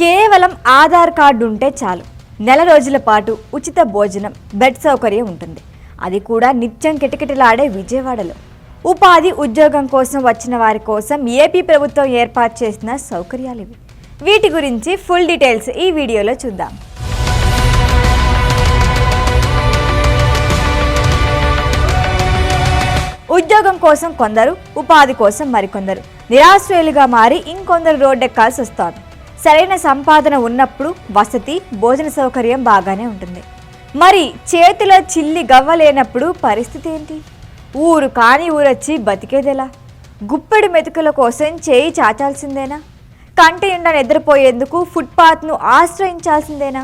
కేవలం ఆధార్ కార్డు ఉంటే చాలు. నెల రోజుల పాటు ఉచిత భోజనం బెడ్ సౌకర్యం ఉంటుంది. అది కూడా నిత్యం కిటకిటలాడే విజయవాడలో. ఉపాధి ఉద్యోగం కోసం వచ్చిన వారి కోసం ఏపీ ప్రభుత్వం ఏర్పాటు చేసిన సౌకర్యాలు ఇవి. వీటి గురించి ఫుల్ డీటెయిల్స్ ఈ వీడియోలో చూద్దాం. ఉద్యోగం కోసం కొందరు ఉపాధి కోసం మరికొందరు. నిరాశ్రయులుగా మారి ఇంకొందరు రోడ్డెక్కాల్సి వస్తారు సరైన సంపాదన ఉన్నప్పుడు వసతి భోజన సౌకర్యం బాగానే ఉంటుంది. మరి చేతిలో చిల్లి గవ్వ లేనప్పుడు పరిస్థితి ఏంటి? ఊరు కాని ఊరొచ్చి బతికేదెలా? గుప్పెడు మెతుకుల కోసం చేయి చాచాల్సిందేనా? కంటి నిండా నిద్రపోయేందుకు ఫుట్పాత్ను ఆశ్రయించాల్సిందేనా?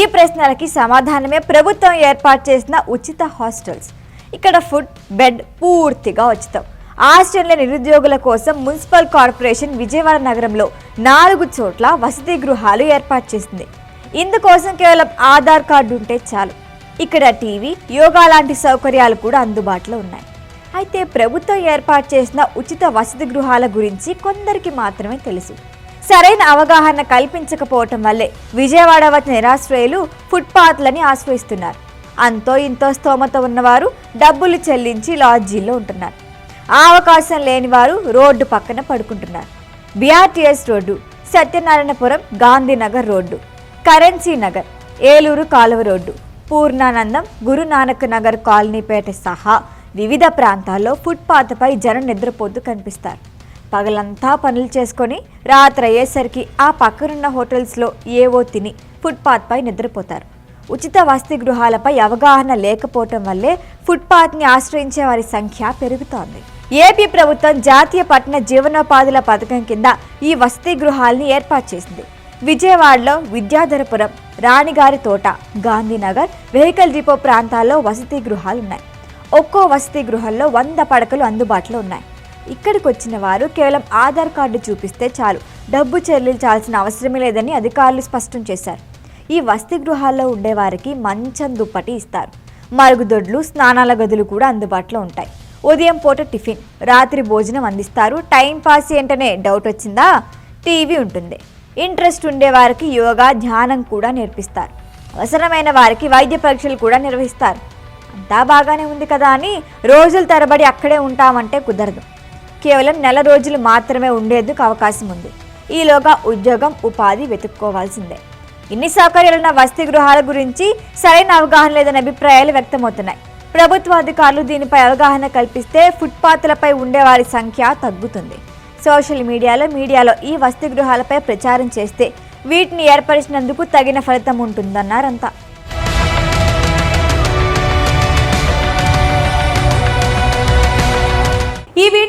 ఈ ప్రశ్నలకి సమాధానమే ప్రభుత్వం ఏర్పాటు చేసిన ఉచిత హాస్టల్స్. ఇక్కడ ఫుడ్ బెడ్ పూర్తిగా ఉచితం. ఆశ్రయంలో నిరుద్యోగుల కోసం మున్సిపల్ కార్పొరేషన్ విజయవాడ నగరంలో నాలుగు చోట్ల వసతి గృహాలు ఏర్పాటు చేసింది. ఇందుకోసం కేవలం ఆధార్ కార్డు ఉంటే చాలు. ఇక్కడ టీవీ యోగా లాంటి సౌకర్యాలు కూడా అందుబాటులో ఉన్నాయి. అయితే ప్రభుత్వం ఏర్పాటు చేసిన ఉచిత వసతి గృహాల గురించి కొందరికి మాత్రమే తెలుసు. సరైన అవగాహన కల్పించకపోవటం వల్లే విజయవాడ వచ్చిన నిరాశ్రయులు ఫుట్పాత్లని ఆశ్రయిస్తున్నారు. అంతో ఇంతో స్తోమత ఉన్నవారు డబ్బులు చెల్లించి లాడ్జీల్లో ఉంటున్నారు. ఆ అవకాశం లేని వారు రోడ్డు పక్కన పడుకుంటున్నారు. BRTS road Satyanarayanapuram Gandhinagar road currency Nagar Eluru కాలువ రోడ్డు పూర్ణానందం గురునానక్ నగర్ కాలనీపేట సహా వివిధ ప్రాంతాల్లో ఫుట్పాత్పై జనం నిద్రపోతూ కనిపిస్తారు. పగలంతా పనులు చేసుకొని రాత్రి అయ్యేసరికి ఆ పక్కనున్న హోటల్స్లో ఏవో తిని ఫుట్పాత్పై నిద్రపోతారు. ఉచిత వసతి గృహాలపై అవగాహన లేకపోవటం వల్లే ఫుట్పాత్ని ఆశ్రయించే వారి సంఖ్య పెరుగుతోంది. ఏపీ ప్రభుత్వం జాతీయ పట్టణ జీవనోపాధుల పథకం కింద ఈ వసతి గృహాల్ని ఏర్పాటు చేసింది. విజయవాడలో విద్యాధరపురం రాణిగారి తోట గాంధీనగర్ వెహికల్ డిపో ప్రాంతాల్లో వసతి గృహాలు ఉన్నాయి. ఒక్కో వసతి గృహంలో వంద పడకలు అందుబాటులో ఉన్నాయి. ఇక్కడికి వచ్చిన వారు కేవలం ఆధార్ కార్డు చూపిస్తే చాలు. డబ్బు చెల్లించాల్సిన అవసరమే లేదని అధికారులు స్పష్టం చేశారు. ఈ వసతి గృహాల్లో ఉండేవారికి మంచం దుప్పటి ఇస్తారు. మరుగుదొడ్లు స్నానాల గదులు కూడా అందుబాటులో ఉంటాయి. ఉదయం పూట టిఫిన్ రాత్రి భోజనం అందిస్తారు. టైం పాస్ ఏంటనే డౌట్ వచ్చిందా? టీవీ ఉంటుంది. ఇంట్రెస్ట్ ఉండే వారికి యోగా ధ్యానం కూడా నేర్పిస్తారు. అవసరమైన వారికి వైద్య పరీక్షలు కూడా నిర్వహిస్తారు. అంతా బాగానే ఉంది కదా అని రోజుల తరబడి అక్కడే ఉంటామంటే కుదరదు. కేవలం నెల రోజులు మాత్రమే ఉండేందుకు అవకాశం ఉంది. ఈలోగా ఉద్యోగం ఉపాధి వెతుక్కోవాల్సిందే. ఇన్ని సౌకర్యాలున్న వసతి గృహాల గురించి సరైన అవగాహన లేదనే అభిప్రాయాలు వ్యక్తమవుతున్నాయి. ప్రభుత్వ అధికారులు దీనిపై అవగాహన కల్పిస్తే ఫుట్పాత్లపై ఉండేవారి సంఖ్య తగ్గుతుంది. సోషల్ మీడియాలో మీడియాలో ఈ వసతి గృహాలపై ప్రచారం చేస్తే వీటిని ఏర్పరిచినందుకు తగిన ఫలితం ఉంటుందన్నారంతా.